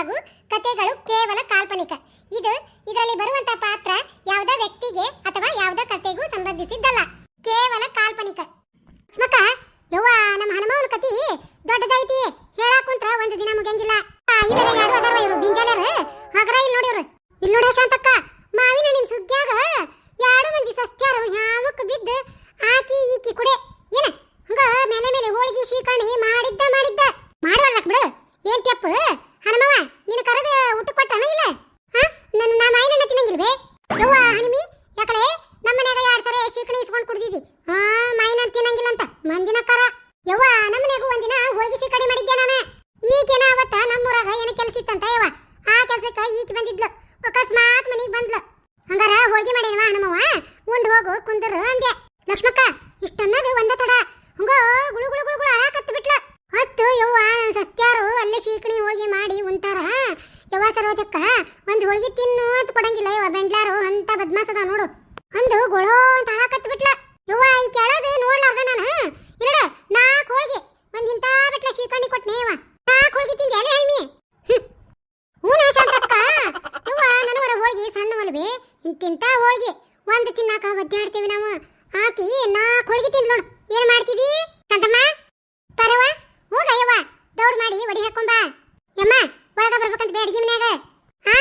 ಹಾಗೂ ಕಥೆಗಳು ಕೇವಲ ಕಾಲ್ಪನಿಕ. ಇದು ಇದರಲ್ಲಿ ಬರುವಂತ ಪಾತ್ರ ಯಾವುದೇ ವ್ಯಕ್ತಿಗೆ ಅಥವಾ ಯಾವುದೇ ಕಥೆಗೂ ಸಂಬಂಧಿಸಿದ್ದಲ್ಲ. ಕೇವಲ ಕಾಲ್ಪನಿಕ. ಮಕ್ಕ, ಯವ್ವ, ನಮ್ಮ ಹನುಮವನ ಕತಿ ದೊಡ್ಡದೈತಿ ಹೇಳಾಕ್ ಒಂದು ದಿನ ಮುಗಿಯಂಗಿಲ್ಲ. ಇವರ ಯಾರು ಅದಾರ ಇವರು ಬಿಂಜಾಲರ ಹಗರ ಇಲ್ಲಿ ನೋಡಿ ಇವ್ರು. ಇಲ್ಲಿ ನೋಡಿ ಶಾಂತಕ್ಕ ಮಾವಿನ ಹಣ್ಣಿನ ಸುಗ್ಗ್ಯಾಗ ಎರಡು ಮಂದಿ ಸಸ್ತ್ಯಾರು ಯಾವಕ್ಕೆ ಬಿದ್ದು ಆಕಿ ಈಕಿ ಕುಡೆ. ಏನ? ಹಂಗ ಮೇಲೆ ಮೇಲೆ ಹೋಳಿಗೆ, ಶೀಕರ್ಣಿ ಮಾಡಿದ್ದ ಮಾಡಿದ್ದ ಮಾಡುವಲ್ಲ ಬಿಡು ಏನ್ ತೆಪ್ಪು ಹನುಮವ ನಿನ್ನ ಕರೆದ ಊಟ ಕೊಟ್ಟನ ಇಲ್ಲ ಹಾ ನನ್ನ ನಾ ಮಾವಿನ ಹಣ್ಣು ತಿನ್ನಂಗಿಲ್ವೇ ಯವ್ವ ಹನುಮಿ ಯಾಕಲೆ ನಮ್ಮ ಮನ್ಯಾಗ ಎರಡು ಸರಿ ಶೀಕರ್ಣಿ ಇಸ್ಕೊಂಡು ಕುಡ್ದಿದ್ದಿ ಹಾ ಮಾವಿನ ಹಣ್ಣು ತಿನ್ನಂಗಿಲ್ಲ ಅಂತ ಮಂದಿನ ಕರ ಯವ್ವ ನಮ್ಮ ಮನ್ಯಾಗೂ ಒಂದಿನ ಹೋಳಿಗೆ ಶೀಕರ್ಣಿ ಮಾಡಿದ್ದೆ ನಾನು ಈಗೇನ ಅವತ್ತ ನಮ್ಮೂರಾಗ ಏನೋ ಕೆಲಸ ಇತ್ತಂತ ಯವ್ವ ಆ ಕೆಲ್ಸಕ್ಕ ಈಕಿ ಬಂದಿದ್ಲು ಅಕಸ್ಮಾತ್ ಮನಿಗ್ ಬಂದ್ಲು ಹಂಗಾರ ಹೋಳಿಗೆ ಮಾಡೇನವ ನಮ್ಮವ್ವ ಉಂಡ್ ಹೋಗು ಕುಂದ್ರು ಅಂದ್ಯ ಲಕ್ಷ್ಮಕ್ಕ ಇಷ್ಟನ್ನದು ಒಂದ ತಡ ಹಂಗ ಗುಳು ಗುಳು ಗುಳು ಗುಳು ಆಕತ್ ಬಿಟ್ಲ ಹತ್ತು ಯವ್ವ ಸಸ್ತ್ಯಾರು ಅಲ್ಲೇ ಶೀಕಣಿ ಹೋಳಿಗೆ ಮಾಡಿ ಉಂತಾರ ಯವ್ವ ಸರೋಜಕ್ಕ? ಒಂದ್ ಹೋಳಿಗೆ ತಿನ್ನು ಅಂತ ಕೊಡಂಗಿಲ್ಲ ಇವ ಬೆಂಡ್ಲಾರು, ಅಂತ ಬದ್ಮಾಸದ ನೋಡು. ಅಂದು ಗೊಳೋ ಅಂತ ಹಾಕತ್ ಬಿಟ್ಲ ಇವ ಈ ಕೆಳದು ನೋಡ್ಲಾರ್ದ ನಾನು. ಇರಡ ನಾಲ್ಕು ಹೋಳಿಗೆ. ಒಂದ್ ಇಂತ ಬಿಟ್ಲ ಶಿಕಾಣಿ ಕೊಟ್ನೆ ಇವ ನಾಲ್ಕು ಹೋಳಿಗೆ ತಿಂದೆ ಅಲ್ಲೇ ಹಣ್ಣಿ ಹೂನ ಶಾಂತಕ್ಕ ಯವ್ವ, ನನವರ ಹೋಳಿಗೆ ಸಣ್ಣ ಮಲ್ಬೆ. ಇಂತಿಂತ ಹೋಳಿಗೆ. ಒಂದು ತಿನ್ನಾಕ ಬದ್ಯಾಡ್ತೀವಿ ನಾವು. ಹಾಕಿ ನಾಲ್ಕು ಹೋಳಿಗೆ ತಿಂದ್ ನೋಡು. ಏನ್ ಮಾಡ್ತಿದಿ ತಂತಮ್ಮ ತರವ ಹೋಗ ಯವ್ವ. ದೌಡ್ ಮಾಡಿ ಒಡಿ ಹಾಕೊಂಬ ಯಮ್ಮ ಒಳಗ ಬರ್ಬೇಕಂತ ಬೇ ಅಡಿಗೆ ಮನ್ಯಾಗ? ಹಾ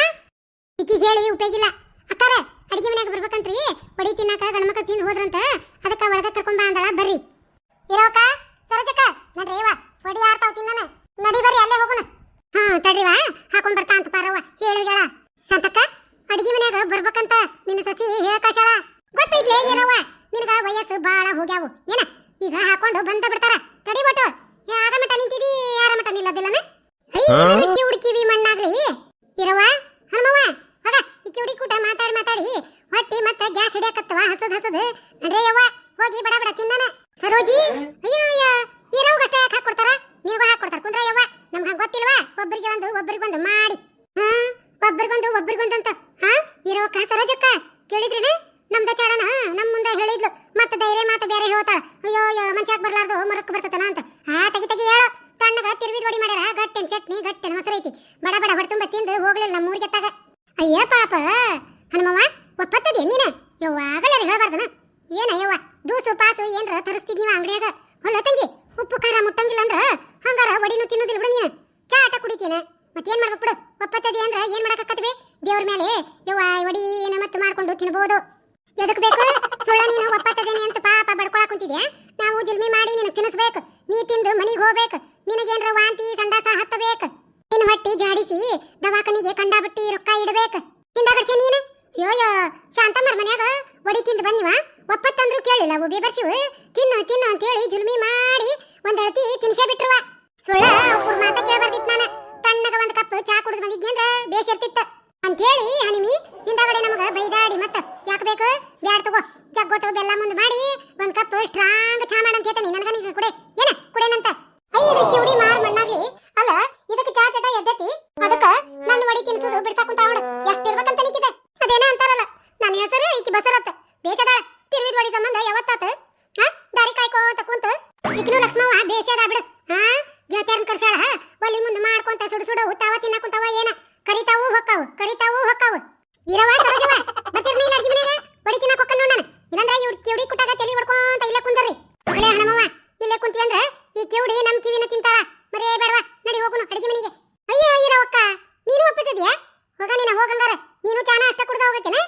ಇಕ್ಕಿ ಹೇಳಿ ಉಪಯೋಗಿಲ್ಲ ಅಕ್ಕಾರ, ಅಡಿಗೆ ಮನ್ಯಾಗ ಬರ್ಬೇಕಂತ್ರಿ? ಒಡಿ ತಿನ್ನಾಕ ಗಣಮಕ್ಳು ತಿಂದು ಹೋದ್ರಂತ? ಅದಕ್ಕ ಒಳಗ ಬಾ ಅಂದಳ, ಬರ್ರಿ. ಇರೋಕ ಸರೋಜಕ್ಕ, ನಡ್ರಿ ಇವ ಒಡಿ ಆಡ್ತಾವ್ ತಿನ್ನನ ನಡಿ ಬರ್ರಿ, ಅಲ್ಲೇ ಹೋಗೋಣ. ಹಾ ತಡಿವಾ ಹಾಕೊಂಡ್ ಬರ್ತಾ ಅಂತ ಪಾರವ್ವ ಹೇಳಿಗಳ ಶಾಂತಕ್ಕ, ಅಡಿಗೆ ಮನ್ಯಾಗ ಬರ್ಬೇಕಂತ ನಿನ್ನ ಸಸಿ ಹೇಳ್ಕಾಶಾಳ ಗೊತ್ತೈತ್ಲೇ ಏನವ್ವ? ನಿನಗ ವಯಸ್ಸು ಬಾಳ ಹೋಗ್ಯಾವು. ಏನ? ಈಗ ಹಾಕೊಂಡು ಬಂದ ಬಿಡ್ತಾರ ತಡಿ ಬಟ್ಟು ಆಗ ಮಟ ನಿಂತಿದಿ ಯಾರ ಮಟ ನಿಲ್ಲದಿಲ್ಲನ ಇಕ್ಕಿ ಹುಡುಕಿವಿ ಮಣ್ಣಾಗ್ಲಿ ಇರವ್ವ ಹನುಮವ್ವ ಹೋಗ ಇಕ್ಕಿ ಹುಡುಕಿ ಊಟ ಮಾತಾಡಿ ಮಾತಾಡಿ ಹೊಟ್ಟಿ ಮತ್ತೆ ಗ್ಯಾಸ್ ಹಿಡಿಯಕತ್ತವ ಹಸದ್ ಹಸದ್ ನಡ್ರಿ ಯವ್ವ ಹೋಗಿ ಬಡ ಬಡ ತಿನ್ನನ ಸರೋಜಿ ಅಯ್ಯೋ ಅಯ್ಯ ಇರೋಗಷ್ಟೇ ಯಾಕೆ ಹಾಕೊಡ್ತಾರ ನೀವು ಹಾಕೊಡ್ತಾರ ಕುಂದ್ರ ಯವ್ವ ನಮ್ಗೆ ಹಂಗ ಗೊತ್ತಿಲ್ವಾ ಒಬ್ಬರಿಗೆ ಒಂದು ಒಬ್ಬರಿಗೆ ಒಂದು. ಮಾಡಿ ಹಾ ಒಬ್ಬರಿಗೊಂದು ಒಬ್ಬರಿಗೊಂದು ಅಂತ ಹಾ ಇರೋಕ ಸರೋಜಕ್ಕ ಕೇಳಿದ್ರೇನೆ ನಮ್ದ ಚಾಡನ ನಮ್ ಮುಂದೆ ಹೇಳಿದ್ಲು ಮತ್ತೆ ಧೈರ್ಯ ಮಾತು ಬೇರೆ ಹೇಳ್ತಾಳ ಅಯ್ಯೋ ಅಯ್ಯೋ ಮನ್ಷ್ಯಾಕ್ ಬರ್ಲಾರ್ದು ಮರಕ್ ಬರ್ತತನ ಅಂತ ಹಾ ತೆಗಿ ತೆಗಿ ಹೇಳು ತಣ್ಣಗ ತಿರ್ವಿ ರೋಡಿ ಮಾಡ್ಯಾರ ಗಟ್ಟೆನ್ ಚಟ್ನಿ ಗಟ್ಟೆನ್ ಮೊಸರೈತಿ ಬಡ ಬಡ ಹೊಡ್ತುಂಬ ತಿಂದು ಹೋಗ್ಲಿಲ್ಲ ನಮ್ಮ ಊರಿಗೆ ತಗ ಅಯ್ಯ ಪಾಪ ಹನುಮವ್ವ ಒಪ್ಪತ್ತದಿ ನೀನ ಯವ್ವ ಆಗಲ್ಲ ಹೇಳ್ಬಾರ್ದನ ಏನ ಯವ್ವ ದೂಸು ಪಾಸು ಏನ್ರ ತರಿಸ್ತಿದ್ ನೀವ ಅಂಗಡಿಯಾಗ ಹೊಲ ತಂಗಿ ಉಪ್ಪು ಖಾರ ಮುಟ್ಟಂಗಿಲ್ಲ ಅಂದ್ರ ಹಂಗಾರ ಒಡಿನೂ ತಿನ್ನೋದಿಲ್ಲ ಬಿಡು ನೀನು ಚಾಟ ಕುಡಿತೀನ ಮತ್ತೇನ್ ಮಾಡ್ಬೇಕು ಬಿಡು. ಒಪ್ಪತ್ತದಿ ಅಂದ್ರ ಏನ್ ಮಾಡಕತ್ತವೆ ದೇವ್ರ ಮೇಲೆ ಯವ್ವ ಒಡಿ ಮತ್ತೆ ಮಾಡ್ಕೊಂಡು ತಿನ್ಬೋದು. ಎದಕ್ ಬೇಕು? ಸುಳ್ಳ ನೀನು ಒಪ್ಪತ್ತದೇನೆ ಅಂತ ಪಾಪ ಬಡ್ಕೊಳಕ್ ಕುಂತಿದ್ಯಾ? ನಾವು ಜಿಲ್ಮಿ ಮಾಡಿ ನಿನಗೆ ತಿನ್ನಿಸ್ಬೇಕು ನೀ ತಿಂದು ಮನಿಗೆ ಹೋಗ್ಬೇಕು. ನಿನಗೇನ್ರ ವಾಂತಿ ಸಂಡಾಸ ಹತ್ತಬೇಕು. ನಿನ್ನ ಹೊಟ್ಟಿ ಜಾಡಿಸಿ ದವಾಖಾನಿಗೆ ಕಂಡಾಬಿಟ್ಟಿ ರೊಕ್ಕ ಇಡಬೇಕು. ಹಿಂದಾಗಡ್ಸಿ ನೀನು? ಯೋಯೋ ಶಾಂತಮ್ಮರ ಮನ್ಯಾಗ ಒಡಿ ತಿಂದು ಬಂದಿವ ಒಪ್ಪತ್ತಂದ್ರು ಕೇಳಿಲ್ಲ ಒಬ್ಬಿ ಬರ್ಸಿವು. ತಿನ್ನು ತಿನ್ನು ಅಂತೇಳಿ ಜುಲ್ಮಿ ಮಾಡಿ ಒಂದ್ ಅಳತಿ ತಿನ್ಸೇ ಬಿಟ್ರುವ. ಸುಳ್ಳ? ಬೇಕು ಬ್ಯಾಡ್ ತಗೋ. ಜಗ್ಗೊಟ್ಟು ಬೆಲ್ಲ ಮುಂದೆ ಮಾಡಿ, ಒಂದು ಕಪ್ ಸ್ಟ್ರಾಂಗ್ ಚಾ ಮಾಡಂತ ಹೇಳ್ತಾನೆ. ನನಗ ನೀನು ಕುಡೆ. ಏನ? ಕುಡೇನಂತ. ಇದು ಕಿವಡಿ ಮಾರ್ ಮಣ್ಣಾಗ್ಲಿ. ಅಲ್ಲ, ಇದಕ್ಕೆ ಚಾ ಚಟ ಎದ್ದತಿ. ಅದಕ್ಕ ನನ್ನ ಮಡಿ ತಿನ್ಸುದು ಬಿಡ್ಸಾಕುಂತ ಅವಳು ಎಷ್ಟಿರ್ಬೇಕಂತ ನಿಕ್ಕಿದೆ ಅದೇನ ಅಂತಾರಲ್ಲ. ನನ್ನ ಹೆಸರು ಈಕಿ ಬಸರತ್ತ ಬೇಷದಾಳ. ತಿರುವಿದ ಮಡಿ ಸಂಬಂಧ ಯಾವತ್ತಾತ ಹಾ ದಾರಿ ಕಾಯ್ಕೋತ ಕುಂತ ಈಕಿನು ಲಕ್ಷ್ಮವ್ವ ಬೇಷದ ಬಿಡು ಹಾ ಗೆಳತಿಯರ್ನ ಕರ್ಸಾಳ ಒಲಿ ಮುಂದೆ ಮಾಡ್ಕೊಂತ ಸುಡು ಸುಡು ಉತ್ತಾವ ತಿನ್ನಕುಂತಾವ ಏನ ಕರಿತಾವು ಹೊಕ್ಕಾವು ಕರಿತಾವು ಹೊಕ್ಕಾವು ಇರವ ಸರೋಜವ ಬರ್ತೀರಿ ನೀನ್ ಅಡ್ಗಿ ಮನೆಯಾಗ ಒಡಿ ತಿನ್ನಕ್ ಹೊಕ್ಕಲ್ ನೋಡ್ ನಾನು ಇಲ್ಲಂದ್ರ ಇವ್ ಕಿವಿಡಿ ಕುಟ್ಟಾಗ ತಲಿ ಹೊಡ್ಕೊಂತ ಇಲ್ಲೇ ಕುಂದರ್ರಿ ಅಲ್ಲೇ ಹಣಮವ್ವ ಇಲ್ಲೇ ಕುಂತ್ವಿ ಅಂದ್ರ ಈ ಕಿವಿಡಿ ನಮ್ ಕಿವಿನ ತಿಂತಾಳ ಮರೇ ಬೇಡವಾ ನಡಿ ಹೋಗುನು ಅಡಿಗೆ ಮನೆಗೆ ಅಯ್ಯೋ ಇರವಕ್ಕ ನೀನು ಒಪ್ಪಿತಿದ್ಯಾ ಹೋಗ ನೀನ ಹೋಗಂಗಾರ ನೀನು ಚಾನ ಅಷ್ಟ ಕುಡ್ದ ಹೋಗತ್ತೇನ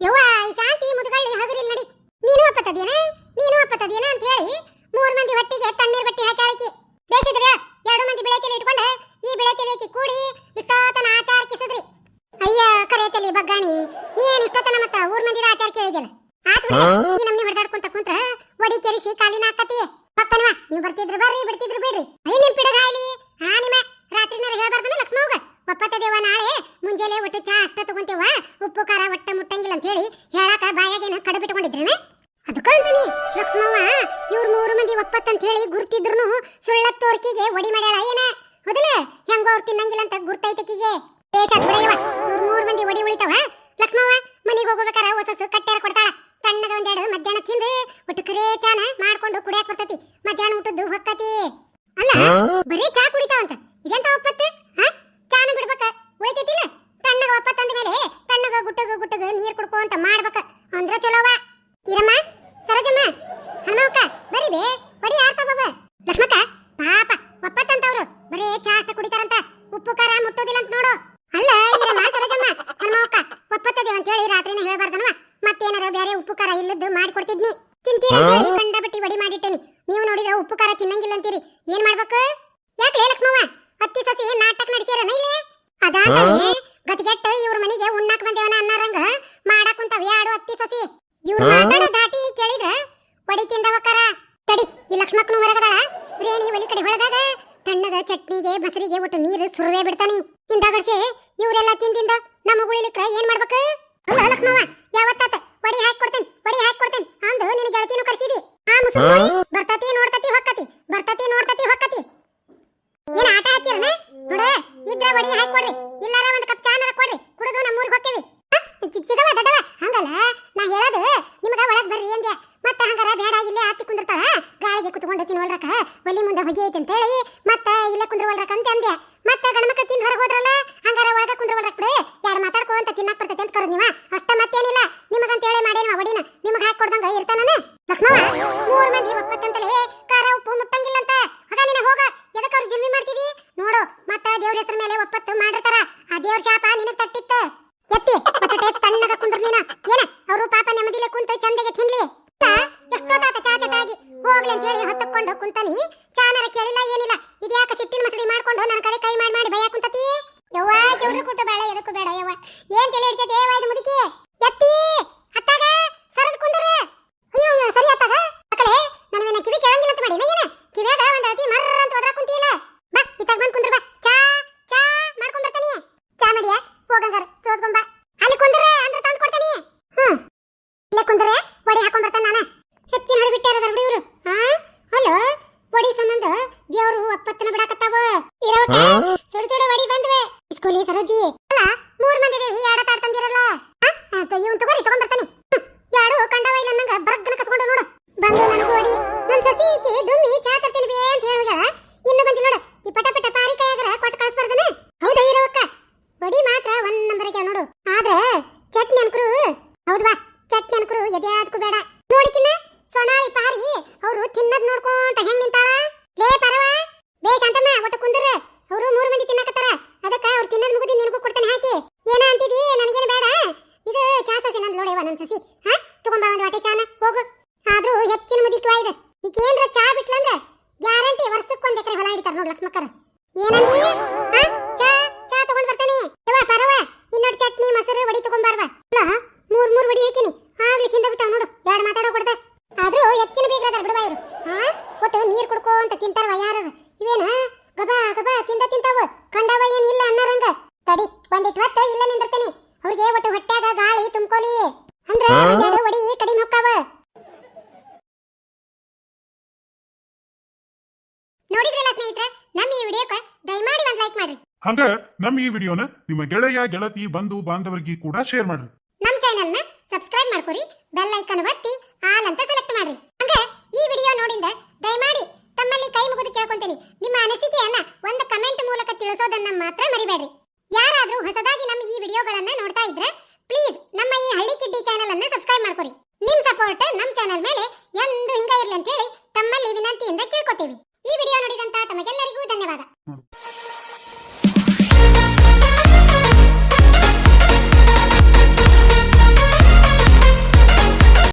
ಯವ್ವ ಈ ಶಾಂತಿ ಮುದುಗಳ್ಳಿ ಹಗರಿಲ್ ನಡಿ ನೀನು ಒಪ್ಪತ್ತದೇನ ನೀನು ಒಪ್ಪತ್ತದೇನ ಅಂತ ಹೇಳಿ ಮೂರ್ ಮಂದಿ ಹೊಟ್ಟಿಗೆ ತಣ್ಣೀರ್ ಬಟ್ಟಿ ಹಾಕಿ ಆಳಿಕೆ ಬೇಸಿದ್ರೆ ಎರಡು ಮಂದಿ ಬೆಳೆ ತಲೆ ಇಟ್ಕೊಂಡು ಈ ಬೆಳೆ ತಲೆ ಕೂಡಿ ಇಷ್ಟೋತನ ಆಚಾರ ಕಿಸದ್ರಿ ಅಯ್ಯ ಕರೆ ತಲೆ ಬಗ್ಗಾಣಿ ನೀನ್ ಇಷ್ಟೋತನ ಮತ್ತ ಊರ್ ಮಂದಿದ ಆಚಾರ ಕೇಳಿದಿಲ್ಲ ಆತ್ ಬಿಡಿ ಈ ನಮ್ನಿ ಹೊಡೆದಾಡ್ಕೊಂತ ಕುಂತ್ರ ಒಡಿ ಕೆರಿಸಿ ಕಾಲಿನ ಹಾಕತಿ. ಪಕ್ಕನವ, ನೀವು ಬರ್ತಿದ್ರು ಬರ್ರಿ, ಬಿಡ್ತಿದ್ರು ಬಿಡ್ರಿ. ಅಯ್ಯ, ನಿಮ್ ದೇವ, ನಾಳೆ ಮುಂಜಾನೆ ಒಟ್ಟು ಚಾ ಅಷ್ಟ ತಗೊಂತೇವ. ಉಪ್ಪು, ಖಾರ ಒಟ್ಟ ಮುಟ್ಟಂಗಿಲ್ಲ ಅಂತ ಹೇಳಿ ಹೇಳಾಕ ಬಾಯಾಗೇನ ಕಡ ಬಿಟ್ಕೊಂಡಿದ್ರೇನ ಲಕ್ಷ್ಮವ್ವ, ಇವ್ರ ಮೂರು ಮಂದಿ ಒಪ್ಪತ್ತಂತ ಹೇಳಿ ಗುರ್ತಿದ್ರು ಸುಳ್ಳ ತೋರ್ಕಿಗೆ ಒಡಿ ಮಾಡ್ಯಾಳ ಏನ? ತಿನ್ನಂಗಿಲ್ಲ ಅಂತ ಗುರ್ತೈತಕಿಗೆ ದೇಶ ಮಂದಿ ಒಡಿ ಉಳಿತಾವ. ಲಕ್ಷ್ಮವ್ವ, ಮನೆಗೆ ಹೋಗ್ಬೇಕಾರ ಹೊಸಸು ಕಟ್ಟೆರ ಕೊಡ್ತಾಳ. ತಣ್ಣದ ಒಂದೆರಡು ಮಧ್ಯಾಹ್ನ ತಿಂದು ಒಟ್ಟು ಕರೇ ಚಾನ ಮಾಡ್ಕೊಂಡು ಕುಡಿಯಾಕ ಬರ್ತತಿ. ಮಧ್ಯಾಹ್ನ ಊಟದ್ದು ಹೊಕ್ಕತಿ. ಅಲ್ಲ ಬರೀ ಚಾ ಕುಡಿತಾವಂತ ಇದೆಂತ ಒಪ್ಪತ್ತೆ? ಚಾನ ಬಿಡ್ಬೇಕ. ಒಯ್ತೈತಿಲ್ಲ? ತಣ್ಣಗ ಒಪ್ಪತ್ತಂದ ಮೇಲೆ ತಣ್ಣಗ ಗುಟ್ಟಗ ಗುಟ್ಟಗ ನೀರ್ ಕುಡ್ಕೋ ಅಂತ ಮಾಡ್ಬೇಕ. ಅಂದ್ರ ಚಲೋ ಉಪ್ಪು ಖಾರ ಇಲ್ಲದ್ದು ಮಾಡಿ ಕೊಡ್ತಿದ್ನಿ ತಿಂತೀರಿ ಕಂಡಬಟ್ಟಿ ವಡಿ ಮಾಡಿಟ್ಟೇನಿ. ನೀವು ನೋಡಿದ್ರೆ ಉಪ್ಪು ಖಾರ ತಿನ್ನಂಗಿಲ್ಲ ಅಂತೀರಿ. ಏನ್ ಮಾಡ್ಬೇಕು? ಯಾಕೆ ಲಕ್ಷ್ಮವ್ವ? ಅತ್ತಿ ಸಸಿ ನಾಟಕ ನಡೆಸ್ಯಾರನ ಇಲ್ಲಿ ಅದಾದ್ರೆ ಗತಿಗೆಟ್ಟ ಇವ್ರ ಮನೆಗೆ ಉಣ್ಣಾಕ್ ಬಂದೇವನ ಅನ್ನರಂಗ? ಮಾಡಕ್ ಕುಂತಾವ ಯಾಡು ಅತ್ತಿ ಸಸಿ? ಇವ್ರ ಮಾತಾಡ ದಾಟಿ ಕೇಳಿದ್ರ ಒಡಿ ತಿಂದವಕ್ಕಾರ? ತಡಿ ಈ ಲಕ್ಷ್ಮಕ್ಕನು ಹೊರಗದಾಳ. ರೇಣಿ ಒಲಿ ಕಡೆ ಹೊಳದಾಗ ತಣ್ಣಗ ಚಟ್ನಿಗೆ ಬಸರಿಗೆ ಒಟ್ಟು ನೀರು ಸುರುವೆ ಬಿಡ್ತಾನಿ. ಹಿಂದಾಗಡ್ಸಿ ಇವರೆಲ್ಲ ತಿಂದಿಂದ ನಮ್ಮ ಉಳಿಲಿಕ್ಕ ಏನ್ ಮಾಡ್ಬೇಕು? ಅಲ್ಲ ಲಕ್ಷ್ಮವ್ವ ಯಾವತ್ತಾತ? ಒಡಿ ಹಾಕಿ ಕೊಡ್ತೇನೆ ಬಡಿ ಹಾಕಿ ಕೊಡ್ತೇನೆ. ಅಂದು ನಿನ್ನ ಗೆಳತಿನೂ ಕರ್ಸಿದಿ. ಆ ಮುಸುಳಿ ಬರ್ತತಿ ನೋಡ್ತತಿ ಹೊಕ್ಕತಿ ಬರ್ತತಿ ನೋಡ್ತತಿ ಹೊಕ್ಕತಿ. ಏನ ಆಟ ಹಚ್ಚಿರನ ನೋಡ ಇದ್ರ ಬಡಿ ಹಾಕಿ ಕೊಡ್ರಿ ಇಲ್ಲಾರ ಒಂದ್ ಕಪ್ ಚಾನರ ಕೊಡ್ರಿ ಕುಡಿದು ನಮ್ಮ ಊರಿಗೆ ಹೋಗ್ತೀವಿ ಚಿಕ್ಕವ ದೊಡ್ಡವ? ಹಂಗಲ್ಲ? ನಾ ಹೇಳೋದು ನಿಮಗ ಒಳಗ್ ಬರ್ರಿ ಅಂದೆ ಮತ್ತ ಹಂಗಾರ ಬೇಡ ಇಲ್ಲೇ ಆತಿ ಕುಂದಿರ್ತಾಳ. ಗಾಳಿಗೆ ಕುತ್ಕೊಂಡತಿ ನೋಡ್ರಕ ಒಲಿ ಮುಂದೆ ಹೊಗೆ ಐತಿ ಅಂತ ಹೇಳಿ ಮತ್ತ ಇಲ್ಲೇ ಕುಂದ್ರವಲ್ರಕ ಅಂತ ಅಂದೆ ಮತ್ತ ಗಣಮಕ್ಳು ತಿಂದ್ ಹೊರಗೆ ಹೋದ್ರಲ್ಲ ಹಂಗಾರ ಒಳಗ ಕುಂದ್ರವಲ್ರಕ್ ಬಿಡಿ ಎರಡು ಮಾತಾಡ್ಕೊಂತ ತಿನ್ನಕ್ ಬರ್ತೈತೆ ಅಂತ ಕರೋದ್ ನೀವ ಅಷ್ಟ ಮತ್ತೇನಿಲ್ಲ ನಿಮಗಂತ ಹೇಳಿ ಮಾಡೇನವ ಒಡಿನ ನಿಮಗ ಹಾಕಿ ಕೊಡ್ದಂಗ ಇರ್ತಾನ ಲಕ್ಷ್ಮವ ಮೂರ್ ಮಂದಿ ಒಪ್ಪತ್ತಂತಲೇ ಖಾರ ಉಪ್ಪು ಮುಟ್ಟಂಗಿಲ್ಲ ಅಂತ ಆಗ ನಿನ್ನ ಹೋಗ ಎದಕ್ಕೆ ಅವ್ರು ಜಿಲ್ಮಿ ಮಾಡ್ತಿದಿ ನೋಡು ಮತ್ತ ದೇವ್ರ ಹೆಸರ ಮೇಲೆ ಒಪ್ಪತ್ತು ಮಾಡಿರ್ತಾರ ಆ ದೇವ್ರ ಶಾಪ ನಿನಗ್ ತಟ್ಟಿತ್ತ? ಎತ್ತಿ, ಮತ್ತೆ ಟೇಪ್ ತಣ್ಣಗ ಕುಂದ್ರ ನೀನ. ಏನ, ಅವರು ಪಾಪ ನೆಮ್ಮದಿಲೆ ಕುಂತ ಚಂದಗೆ ತಿನ್ಲಿ? ಎಷ್ಟೊತ್ತಾತ ಚಾ ಚಟಾಗಿ ಹೋಗ್ಲಿ ಅಂತ ಹೇಳಿ ಹೊತ್ತಕೊಂಡು ಕುಂತನಿ. ಚಾನರ ಕೇಳಿಲ್ಲ, ಏನಿಲ್ಲ. ಇದ್ಯಾಕ ಸಿಟ್ಟಿನ ಮಸಡಿ ಮಾಡ್ಕೊಂಡು ನನ್ನ ಕಡೆ ಕೈ ಮಾಡಿ ಮಾಡಿ ಭಯ ಕುಂತತಿ? ಯವ್ವ ಚೌಡ್ರಿ ಕುಟ್ಟು ಬೇಡ ಎದಕ್ಕೂ ಬೇಡ, ಯವ್ವ. ಏನ್ ತಿಳಿ ಹಿಡ್ಸದೆ ಇದು ಮುದುಕಿ ಎತ್ತಿ ಅತ್ತಾಗ ಸರದ್ ಕುಂದ್ರ ಅಯ್ಯೋ ಅಯ್ಯೋ ಸರಿ ಅತ್ತಾಗ ಅಕಲೆ ನನ್ನ ಕಿವಿ ಕೇಳಂಗಿಲ್ಲ ಅಂತ ಮಾಡಿ ಏನ ಕಿವ್ಯಾಗ ಒಂದ್ ಅತಿ ಮರ್ರ ಅಂತ ಒದ್ರ ಕುಂತಿಲ್ಲ ಬಾ ಇತ್ತಾಗ ಬಂದ್ ಕುಂದ್ರ ಬಾ ಚಾ ಚಾ ಮಾಡ್ಕೊಂಡ್ ಬರ್ತಾನಿ ಚಾ ಮಾಡಿಯ ಹೋಗಂಗಾರ ಸೋಸ್ಕೊಂಡ್ ಬಾ ಅಲ್ಲಿ ಕುಂದ್ರ ಅಂದ್ರೆ ತಂದ್ ಕೊಡ್ತಾನಿ ಹ್ಮ್ ಇಲ್ಲೇ ಕುಂದ್ರೆ ಒಡಿ ಹಾಕೊಂಡ್ ಬರ್ತಾನ ನಾನ. ಹೆಚ್ಚಿನ ಹರಿ ಬಿಟ್ಟಾರ ಬಿಡಿ ಇವ್ರು. ಹಾ ಹಲೋ ಒಡಿ ಸಂಬಂಧ ದೇವ್ರು ಒಪ್ಪತ್ತನ ಬಿಡಾಕತ್ತಾವ. ಇರವಕ್ಕ ಸುಡು ಸುಡು ಒಡಿ ಬಂದ್ವೆ. ಸ್ಕೂಲಿ ಸರೋಜಿ. ಅಲ್ಲ ಮೂರ್ ಮಂದಿ ದೇವಿ ಆಡ ತಾಡ್ತಂದಿರಲ್ಲ ಇವನ್ ತಗೋರಿ ತಗೊಂಡ್ ಬರ್ತಾನೆ. ಯಾಡು ಕಂಡವ ಇಲ್ಲ ನಂಗ ಬರ್ಗನ ಕಸ್ಕೊಂಡು ನೋಡು. ಬಂದು ನನಗೂ ಒಡಿ ನನ್ ಸತಿ ಈಕಿ ಡುಮ್ಮಿ ಚಾ ತರ್ತೀನಿ ಬೇ ಅಂತ ಹೇಳುಗಳ ಇನ್ನು ಬಂದಿಲ್ಲ ನೋಡು ಈ ಪಟ ಪಟ ಪಾರಿ ಕೈಯಾಗರ ಕೊಟ್ಟು ಕಳಿಸ್ಬಾರ್ದನ ಹೌದಾ ಇರವಕ್ಕ ಒಡಿ ಮಾತ್ರ ಒಂದ್ ನಂಬರ್ ಆಗ್ಯಾವ ನೋಡು ಆದ್ರ ಚಟ್ನಿ ಅನ್ಕರು ಹೌದ್ ಬಾ ಚಟ್ನಿ ಅನ್ಕರು ಎದ್ಯಾದಕ್ಕೂ ಬೇಡ ನೋಡಿಕಿನ್ನ ಸೊಣಾಳಿ ಪಾರಿ ಅವರು ತಿನ್ನದ್ ನೋಡ್ಕೊಂತ ಹೆಂಗ್ ನಿಂತಾಳ ಲೇ ಪರವ ಬೇ ಶಾಂತಮ್ಮ ಒಟ್ಟು ಕುಂದ್ರ ಅವರು ಮೂರು ಮಂದಿ ತಿನ್ನಕತ್ತಾರ ಅದಕ್ಕ ಅವ್ರು ತಿನ್ನದ್ ಮುಗಿದಿ ನಿನಗೂ ಕೊಡ್ತಾನೆ ಹಾಕಿ ಏನ ಅಂತಿದಿ ನನಗೇನು ಬೇಡ ಇದು ಚಾ ಸಸಿ ನಂದ್ ನೋಡೇವ ನನ್ ಸಸಿ ಹಾ ತಗೊಂಬ ಒಂದ್ ವಾಟೆ ಚಾನ ಹೋಗು ಆದ್ರೂ ಹೆಚ್ಚಿನ ಮುದಿಕ್ವಾ ಇದು ಈಕೇನ್ರ ಚಾ ಬಿಟ್ಲಂದ್ರ ಗ್ಯಾರಂಟಿ ವರ್ಷಕ್ಕೊಂದ್ ಎಕರೆ ಹೊಲ ಲಕ್ಷ್ಮಕ್ಕರ ಏನಂದಿ? ಚಾ ಚಾ ತಗೊಂಡ್ ಬರ್ತಾನೆ. ಯವ್ವ ಪರವ ಇನ್ನೊಡ್ ಚಟ್ನಿ ಮೊಸರು ವಡಿ ತಗೊಂಬಾರ್ವ ಇಲ್ಲ ಮೂರ್ ಮೂರ್ ವಡಿ ಹಾಕಿನಿ. ಆಗ್ಲಿ ತಿಂದ ಬಿಟ್ಟ ನೋಡು. ಎರಡು ಮಾತಾಡೋ ಕೊಡ್ದ. ಆದ್ರೂ ಹೆಚ್ಚಿನ ಬೇಕದಾರ ಬಿಡವ ಇವ್ರು. ಹಾ? ಒಟ್ಟು ನೀರ್ ಕುಡ್ಕೋ ಅಂತ ತಿಂತಾರವ ಯಾರು ಇವೇನ? ಗಬಾ ಗಬಾ ತಿಂದ ತಿಂತಾವ. ಕಂಡವ ಏನ್ ಇಲ್ಲ ಅನ್ನರಂಗ. ತಡಿ ಒಂದಿಟ್ ಹೊತ್ತ ಇಲ್ಲ ನಿಂದಿರ್ತೀನಿ. ಅವ್ರಿಗೆ ಒಟ್ಟು ಹೊಟ್ಟ್ಯಾಗ ಗಾಳಿ ತುಂಬ್ಕೊಲಿ. ಅಂದ್ರ ವಡಿ ಕಡಿಮೆ ಹೊಕ್ಕಾವ. ನೋಡಿದ್ರಲ್ಲ ನಮ್ಮ ಈ ವಿಡಿಯೋಕ್ಕೆ ದಯಮಾಡಿ ಒಂದು ಲೈಕ್ ಮಾಡ್ರಿ. ಹಂಗ ನಮ್ಮ ಈ ವಿಡಿಯೋನ ನಿಮ್ಮ ಗೆಳೆಯ ಗೆಳತಿ ಬಂಧು ಬಾಂಧವರಿಗೆ ಕೂಡ ಶೇರ್ ಮಾಡ್ರಿ. ನಮ್ಮ ಚಾನೆಲ್ನ ಸಬ್ಸ್ಕ್ರೈಬ್ ಮಾಡ್ಕೊರಿ ಬೆಲ್ ಐಕಾನ್ ಒತ್ತಿ ಆಲ್ ಅಂತ ಸೆಲೆಕ್ಟ್ ಮಾಡ್ರಿ. ಹಂಗ ಈ ವಿಡಿಯೋ ನೋಡಿಂದ ದಯಮಾಡಿ ತಮ್ಮಲ್ಲಿ ಕೈ ಮುಗಿದು ಕೇಳ್ಕೊಂತೀನಿ. ನಿಮ್ಮ ಅನಿಸಿಕೆಯನ್ನ ಒಂದು ಕಮೆಂಟ್ ಮೂಲಕ ತಿಳಿಸೋದನ್ನ ಮಾತ್ರ ಮರಿಬೇಡ್ರಿ. ಯಾರಾದರೂ ಹೊಸದಾಗಿ ನಮ್ಮ ಈ ವಿಡಿಯೋಗಳನ್ನ ನೋಡ್ತಾ ಇದ್ರೆ ಪ್ಲೀಸ್ ನಮ್ಮ ಈ ಹಳ್ಳಿ ಕಿಡ್ಡಿ ಚಾನೆಲ್ ಅನ್ನ ಸಬ್ಸ್ಕ್ರೈಬ್ ಮಾಡ್ಕೊರಿ. ನಿಮ್ ಸಪೋರ್ಟ್ ನಮ್ಮ ಚಾನೆಲ್ ಮೇಲೆ ಎಂದು ಹಿಂಗ ಇರ್ಲಿ ಅಂತ ಹೇಳಿ